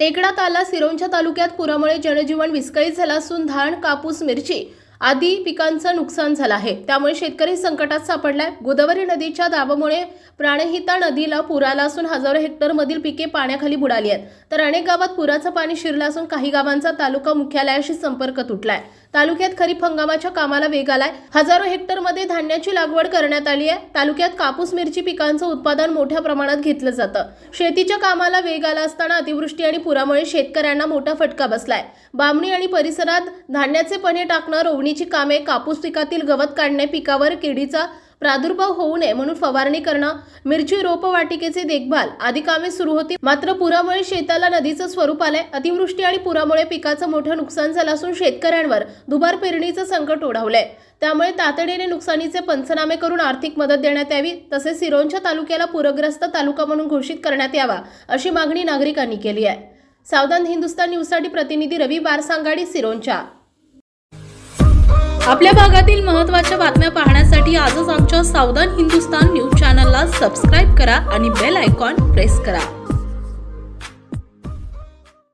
टेकडा ताला सिरोंच्या तालुक्यात पुरामुळे जनजीवन विस्कळीत झालं असून धान कापूस मिरची आदी पिकांचं नुकसान झालं आहे. त्यामुळे शेतकरी संकटात सापडलाय. गोदावरी नदीच्या दाबामुळे प्राणहिता नदीला पूर आला असून हजारो हेक्टर मधील पिके पाण्याखाली बुडाली आहेत. तर अनेक गावात पुराचं पाणी शिरलं असून काही गावांचा तालुका मुख्यालयाशी संपर्क तुटलाय. तालुक्यात खरीप हंगामाच्या कामाला वेग आलाय. हजारो हेक्टरमध्ये धान्याची लागवड करण्यात आली आहे. तालुक्यात कापूस मिरची पिकांचं उत्पादन मोठ्या प्रमाणात घेतलं जातं. शेतीच्या कामाला वेग आला असताना अतिवृष्टी आणि पुरामुळे शेतकऱ्यांना मोठा फटका बसलाय. बामणी आणि परिसरात धान्याचे पणे टाकणं रोवणीची कामे कापूस पिकातील गवत काढणे पिकावर किडीचा प्रादुर्भाव होऊ नये म्हणून फवारणी करणं मिरची रोपवाटिकेचे देखभाल आदी कामे सुरू होती. मात्र पुरामुळे शेताला नदीचं स्वरूप आलंय. अतिवृष्टी आणि पुरामुळे पिकाचं मोठं नुकसान झालं असून शेतकऱ्यांवर दुबार पेरणीचं संकट ओढवलंय. त्यामुळे तातडीने नुकसानीचे पंचनामे करून आर्थिक मदत देण्यात यावी तसेच सिरोंच्या तालुक्याला पूरग्रस्त तालुका म्हणून घोषित करण्यात यावा अशी मागणी नागरिकांनी केली आहे. सावधान हिंदुस्तान न्यूजसाठी प्रतिनिधी रवी बारसांगाडी सिरोंच्या आपल्या भागातील महत्त्वाच्या बातम्या पाहण्या पाहण्यासाठी आजच आमच्या सावधान हिंदुस्तान न्यूज चॅनलला सबस्क्राईब करा आणि बेल आयकॉन प्रेस करा.